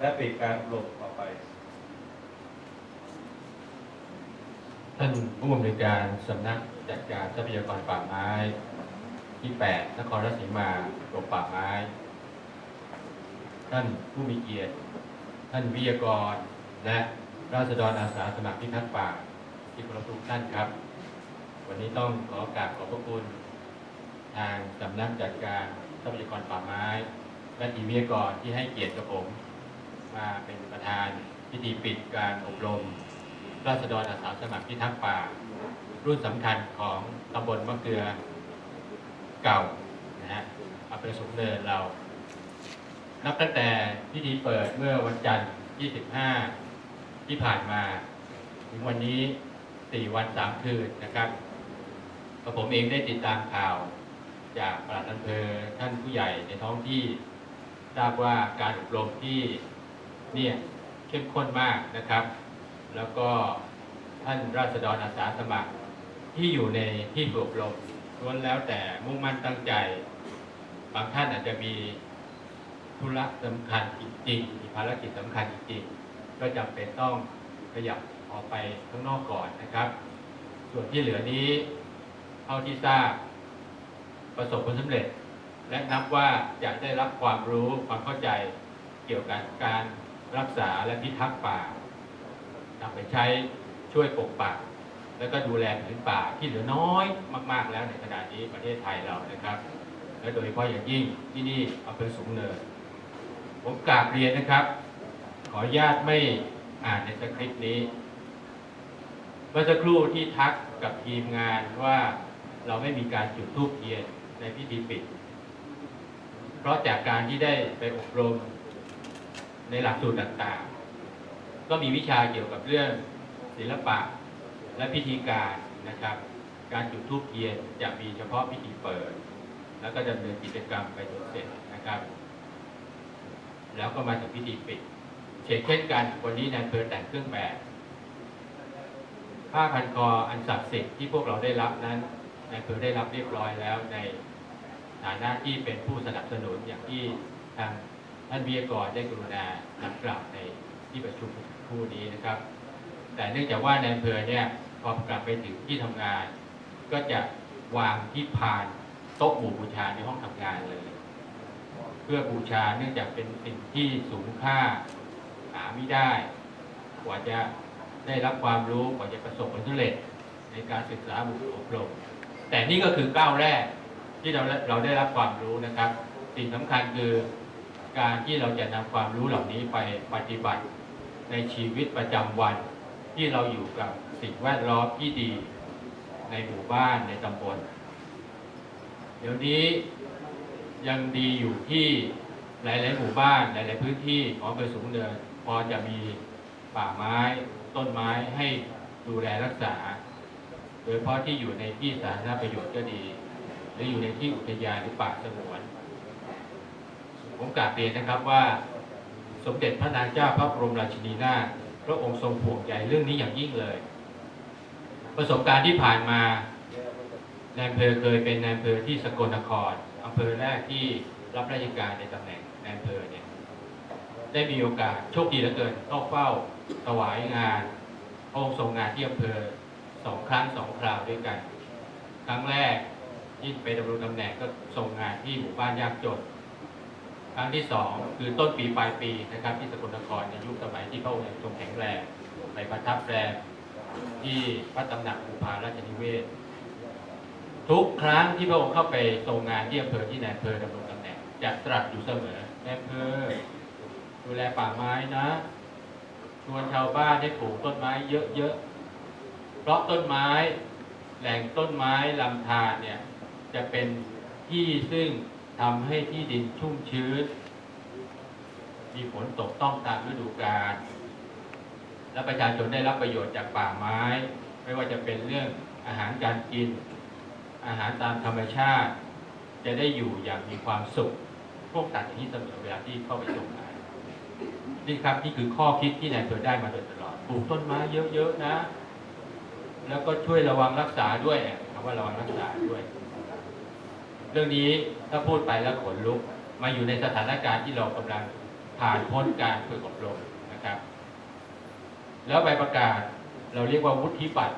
และปิดการอบรมต่อไป ท่านผู้อำนวยการสำนักจัดการทรัพยากรป่าไม้ที่ 8 นครราชสีมากรมป่าไม้ ท่านผู้มีเกียรติ ท่านวิทยากร และราษฎรอาสาสมัครพิทักษ์ป่า ที่เคารพทุกท่านครับ วันนี้ต้องขอกราบขอบพระคุณ ทางสำนักจัดการทรัพยากรป่าไม้ และทีมวิทยากรที่ให้เกียรติกับผม มาเป็นประธานพิธีปิดการอบรมราษฎรอาสาสมัครพิทักษ์ป่า รุ่นสำคัญของตำบลมะเกลือเก่านะฮะอำเภอสูงเนินเรา นับตั้งแต่พิธีเปิดเมื่อวันจันทร์ 25 ที่ผ่านมา ถึงวันนี้ 4 วัน 3 คืนนะครับกระผมเองได้ติดตามข่าวจากปลัดอำเภอท่านผู้ใหญ่ในท้องที่ทราบว่าการอบรมที่ เนี่ยเข้มข้นมากนะครับ แล้วก็ท่านราษฎรอาสาสมัครที่อยู่ในที่ฝึกอบรมล้วนแล้วแต่มุ่งมั่นตั้งใจ บางท่านอาจจะมีธุระสำคัญจริงๆมีภารกิจสำคัญจริงๆก็จำเป็นต้องขยับออกไปข้างนอกก่อนนะครับ ส่วนที่เหลือนี้เท่าที่ทราบประสบผลสำเร็จ และนับว่าจะได้รับความรู้ความเข้าใจเกี่ยวกับการ รักษาและพิทักษ์ป่านำไปใช้ช่วยปกปักและก็ดูแลผืนป่าที่เหลือน้อยมาก ๆ แล้วในขณะนี้ประเทศไทยเรานะครับ และโดยเฉพาะอย่างยิ่งที่นี่อำเภอสูงเนินผมกราบเรียนนะครับ ขออนุญาตไม่อ่านในสคริปต์นี้เมื่อสักครู่ที่ทักกับทีมงานว่าเราไม่มีการจุดธูปเทียนในพิธีปิด เพราะจากการที่ได้ไปอบรม ในหลักสูตรต่างๆ ก็มีวิชาเกี่ยวกับเรื่องศิลปะและพิธีการนะครับ การจุดธูปเทียนจะมีเฉพาะพิธีเปิด แล้วก็ดำเนินกิจกรรมไปจนเสร็จนะครับ แล้วก็มาถึงพิธีปิดเช่นเช่นกันวันนี้นายอำเภอแต่งเครื่องแบบผ้าพันคออันศักดิ์สิทธิ์ที่พวกเราได้รับนั้นนายอำเภอได้รับเรียบร้อยแล้วในฐานะที่เป็นผู้สนับสนุนอย่างที่ทาง ท่านวิทยากรได้กรุณานำกล่าวในที่ประชุมคู่นี้นะครับ แต่เนื่องจากว่าในอำเภอเนี่ยพอกลับไปถึงที่ทำงาน ก็จะวางที่พานโต๊ะหมู่บูชาในห้องทำงานเลย เพื่อบูชาเนื่องจากเป็นสิ่งที่สูงค่าหาไม่ได้ กว่าจะได้รับความรู้กว่าจะประสบผลสำเร็จในการศึกษาบุอบรม แต่นี่ก็คือก้าวแรกที่เราเราได้รับความรู้นะครับ สิ่งสำคัญคือ การที่เราจะนำความรู้เหล่านี้ไปปฏิบัติในชีวิตประจำวัน ที่เราอยู่กับสิ่งแวดล้อมที่ดี ในหมู่บ้านในตำบล เดี๋ยวนี้ยังดีอยู่ที่หลาย ๆ หมู่บ้านหลาย ๆ พื้นที่ของอำเภอสูงเนินพอจะมีป่าไม้ต้นไม้ให้ดูแลรักษา โดยเฉพาะที่อยู่ในที่สาธารณประโยชน์ก็ดี หรืออยู่ในที่อุทยานหรือป่าสงวน ผมกราบเรียนนะครับว่า สมเด็จพระนางเจ้าพระบรมราชินีนาถพระองค์ทรงห่วงใยเรื่องนี้อย่างยิ่งเลย ประสบการณ์ที่ผ่านมาในอำเภอเคยเป็นในอำเภอที่สกลนครอำเภอแรกที่รับราชการในตำแหน่งในอำเภอเนี่ยได้มีโอกาสโชคดีเหลือเกินเข้าเฝ้าถวายงานพระองค์ทรงงานที่อำเภอสองครั้งสองคราวด้วยกัน ครั้งแรกที่ไปดำรงตำแหน่งก็ทรงงานที่หมู่บ้านยากจน ครั้งที่สองคือต้นปีปลายปีนะครับ ที่สกลนครในยุคสมัยที่พระองค์ทรงแข็งแรงไปประทับแรมที่พระตำหนักภูพาราชนิเวศ ทุกครั้งที่พระองค์เข้าไปทรงงานที่อำเภอที่นายอำเภอดำรงตำแหน่งจะตรัสอยู่เสมอนายอำเภอดูแลป่าไม้นะชวนชาวบ้านให้ปลูกต้นไม้เยอะๆ เพราะต้นไม้แหล่งต้นไม้ลำธารเนี่ยจะเป็นที่ซึ่ง ทำให้ที่ดินชุ่มชื้น มีฝนตกต้องตามฤดูกาลและประชาชนได้รับประโยชน์จากป่าไม้ ไม่ว่าจะเป็นเรื่องอาหารการกิน อาหารตามธรรมชาติ จะได้อยู่อย่างมีความสุข พวกตัดอย่างนี้เสมอเวลาที่เข้าไปทรงงานนี่ครับนี่คือข้อคิดที่นายอำเภอได้มาโดยตลอดปลูกต้นไม้เยอะๆนะ แล้วก็ช่วยระวังรักษาด้วยคำว่าระวังรักษาด้วย รื่องนี้ถ้าพูดไปแล้วขนลุก มาอยู่ในสถานการณ์ที่เรากำลังผ่านพ้นการฝึกอบรมนะครับ แล้วใบประกาศเราเรียกว่าวุฒิบัตร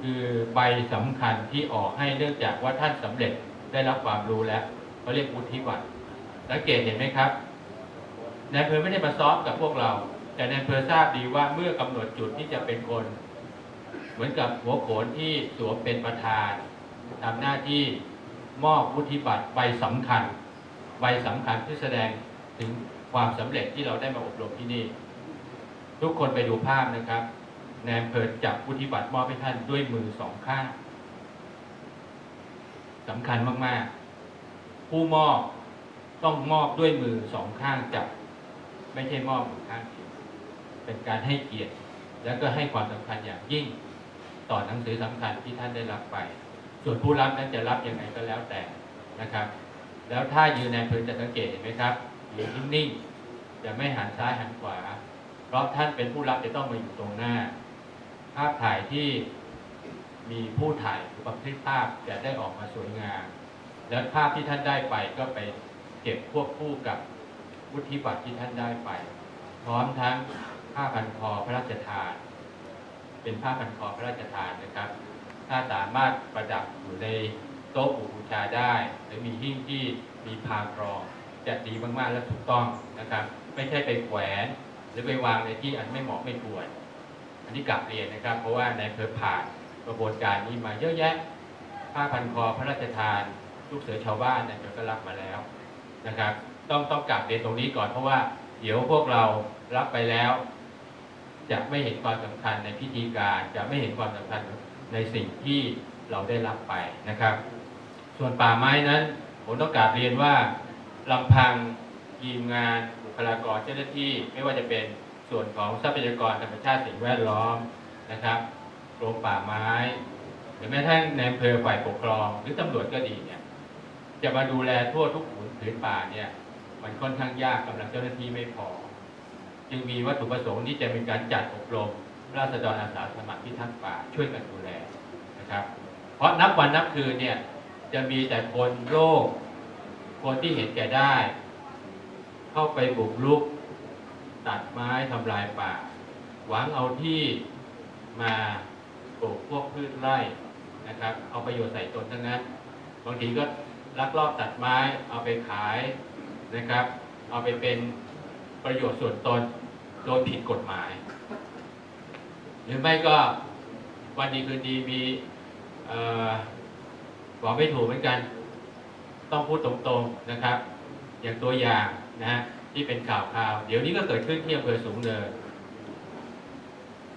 คือใบสำคัญที่ออกให้เนื่องจากว่าท่านสำเร็จได้รับความรู้แล้วเขาเรียกวุฒิบัตรสังเกตเห็นไหมครับนายอำเภอไม่ได้มาซ้อมกับพวกเรา แต่นายอำเภอทราบดีว่าเมื่อกำหนดจุดที่จะเป็นคน เหมือนกับหัวโขนที่สวมเป็นประธานทำหน้าที่ มอบวุฒิบัตรใบสำคัญใบสำคัญที่แสดงถึงความสำเร็จที่เราได้มาอบรมที่นี่ ทุกคนไปดูภาพนะครับนายอำเภอจับวุฒิบัตรมอบให้ท่านด้วยมือสองข้างสำคัญมาก ๆ ผู้มอบต้องมอบด้วยมือสองข้างจับ ไม่ใช่มอบมือข้างเดียวเป็นการให้เกียรติ แล้วก็ให้ความสำคัญอย่างยิ่ง ต่อหนังสือสำคัญที่ท่านได้รับไป ส่วนผู้รับนั้นจะรับยังไงก็แล้วแต่นะครับ แล้วถ้ายืนในพื้นจะสังเกตเห็นไหมครับยืนนิ่งๆจะไม่หันซ้ายหันขวา เพราะท่านเป็นผู้รับจะต้องมาอยู่ตรงหน้า ภาพถ่ายที่มีผู้ถ่ายหรือบันทึกภาพจะได้ออกมาสวยงาม แล้วภาพที่ท่านได้ไปก็ไปเก็บควบคู่กับวุฒิบัตรที่ท่านได้ไป พร้อมทั้งผ้าพันคอพระราชทาน เป็นผ้าพันคอพระราชทานนะครับ ถ้าสามารถประดับอยู่ในโต๊ะบูชาได้ หรือมีหิ้งที่มีพานรองจะดีมากๆและถูกต้องนะครับ ไม่ใช่ไปแขวน หรือไปวางในที่อันไม่เหมาะไม่ควร อันนี้กลับเรียนนะครับ เพราะว่าในเภอผ่านกระบวนการนี้มาเยอะแยะผ้าพันคอพระราชทาน ลูกเสือชาวบ้านเนี่ยก็รับมาแล้วนะครับ ต้องต้องกลับเรียนตรงนี้ก่อนเพราะว่าเดี๋ยวพวกเรารับไปแล้ว จะไม่เห็นความสำคัญในพิธีการ จะไม่เห็นความสำคัญ ในสิ่งที่เราได้รับไปนะครับ ส่วนป่าไม้นั้นผมต้องกราบเรียนว่าลำพังทีมงานบุคลากรเจ้าหน้าที่ไม่ว่าจะเป็นส่วนของทรัพยากรธรรมชาติสิ่งแวดล้อมนะครับกรมป่าไม้ หรือแม้ทั้งในอำเภอฝ่ายปกครองหรือตำรวจก็ดีเนี่ยจะมาดูแลทั่วทุกผืนป่าเนี่ยมันค่อนข้างยากกำลังเจ้าหน้าที่ไม่พอ จึงมีวัตถุประสงค์ที่จะมีการจัดอบรม ราษฎรอาสาสมัครที่ทักษ์ป่าช่วยกันดูแลนะครับ เพราะนับวันนับคืนเนี่ยจะมีแต่คนโลภคนที่เห็นแก่ได้ เข้าไปบุกรุก ตัดไม้ทำลายป่า หวังเอาที่มาปลูกพวกพืชไร่นะครับ เอาประโยชน์ใส่ตนทั้งนั้นบางทีก็ลักลอบตัดไม้เอาไปขายนะครับ เอาไปเป็นประโยชน์ส่วนตนโดยผิดกฎหมาย หรือไม่ก็วันดีคืนดีมีบอกไม่ถูกเหมือนกัน ต้องพูดตรงๆนะครับ อย่างตัวอย่างนะฮะที่เป็นข่าวข่าว เดี๋ยวนี้ก็เกิดขึ้นที่อำเภอสูงเนิน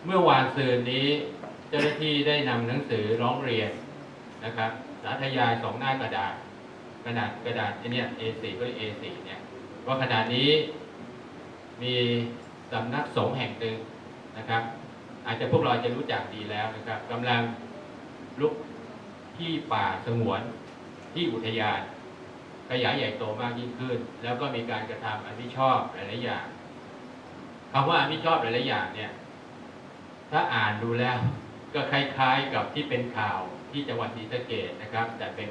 เมื่อวานซืนนี้เจ้าหน้าที่ได้นำหนังสือร้องเรียนนะครับ สาธยายสองหน้ากระดาษขนาดกระดาษอ้เนี่ย A4 ก็ A4 เนี่ยว่าขณะนี้มีสำนักสงฆ์แห่งหนึ่งนะครับ อาจจะพวกเราจะรู้จักดีแล้วนะครับกำลังลุกที่ป่าสงวนที่อุทยานขยายใหญ่โตมากยิ่งขึ้น แล้วก็มีการกระทำอันที่ชอบหลายๆอย่างคำว่าอันที่ชอบหลายๆอย่างเนี่ย ถ้าอ่านดูแล้วก็คล้ายๆกับที่เป็นข่าวที่จังหวัดศรีสะเกษนะครับ แต่เป็น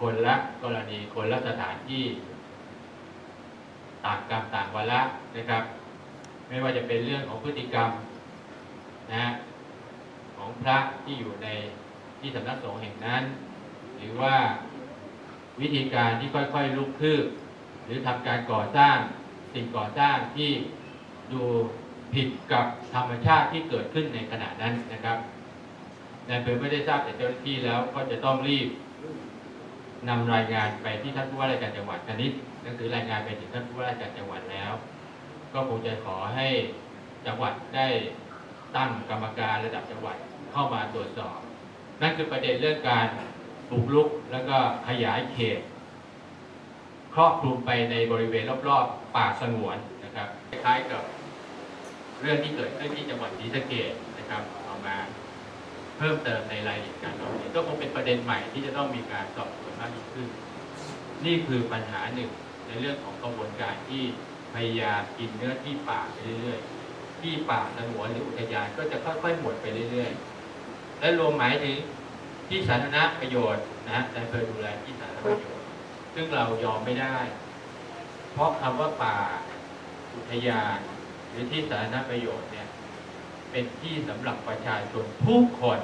คนละกรณีคนละสถานที่ต่างกรรมต่างวาระนะครับ ไม่ว่าจะเป็นเรื่องของพฤติกรรม นะของพระที่อยู่ในที่สำนักสงฆ์แห่งนั้น หรือว่าวิธีการที่ค่อยๆลุกคืบ หรือทำการก่อสร้างสิ่งก่อสร้างที่ดูผิดกับธรรมชาติที่เกิดขึ้นในขณะนั้นนะครับในอำเภอไม่ได้ทราบแต่เจ้าหน้าที่แล้วก็จะต้องรีบนำรายงานไปที่ท่านผู้ว่าราชการจังหวัดคณิตหนังสือรายงานไปถึงท่านผู้ว่าราชการจังหวัดแล้ว ก็คงจะขอให้จังหวัดได้ ตั้งกรรมการระดับจังหวัดเข้ามาตรวจสอบ นั่นคือประเด็นเรื่องการบุกรุกแล้วก็ขยายเขตครอบคลุมไปในบริเวณรอบๆ ป่าสงวนนะครับคล้ายๆกับเรื่องที่เกิดขึ้นที่จังหวัดศรีสะเกษนะครับเอามาเพิ่มเติมในรายละเอียดการร้องเรียนก็คงเป็นประเด็นใหม่ที่จะต้องมีการสอบสวนมากยิ่งขึ้น นี่คือปัญหาหนึ่งในเรื่องของกระบวนการที่พยายามกินเนื้อที่ป่าไปเรื่อยๆ ที่ป่าสงวนหรืออุทยานก็จะค่อยๆหมดไปเรื่อยๆ และรวมหมายถึงที่สาธารณประโยชน์นะในอำเภอดูแลที่สาธารณประโยชน์ ซึ่งเรายอมไม่ได้ เพราะคำว่าป่าอุทยาน หรือที่สาธารณประโยชน์เนี่ยเป็นที่สำหรับประชาชนทุกคน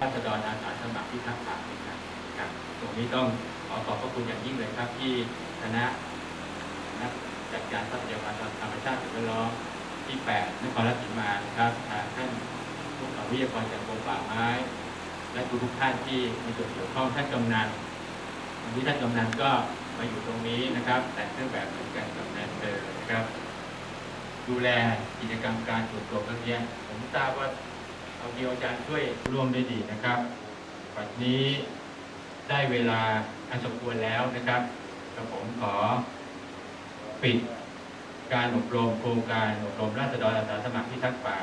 ราษฎรอาสาสมัครที่ทักษะนะครับครับตรงนี้ต้องขอขอบพระคุณอย่างยิ่งเลยครับที่คณะนักจัดการทรัพยากรธรรมชาติสิ่งแวดล้อม ที่ 8 นครราชสีมานะครับทางท่านผู้ข่าวิทยากรจากกรมป่าไม้ และทุกๆท่านที่มีส่วนเกี่ยวข้องท่านกำนันวันนี้ท่านกำนันก็มาอยู่ตรงนี้นะครับ แต่งเครื่องแบบเหมือนกันกับนายอำเภอนะครับ ดูแลกิจกรรมการตรวจสอบนักเรียนผมทราบว่าเอาเดียวอาจารย์ช่วยร่วมได้ดีนะครับวันนี้ได้เวลาอันสมควรแล้วนะครับกระผมขอปิด การอบรมโครงการอบรมราษฎรอาสาสมัครพิทักษ์ป่า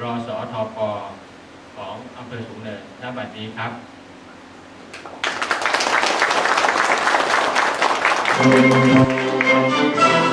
รอสอทอปของอำเภอสูงเนินณบัดนี้ครับลำ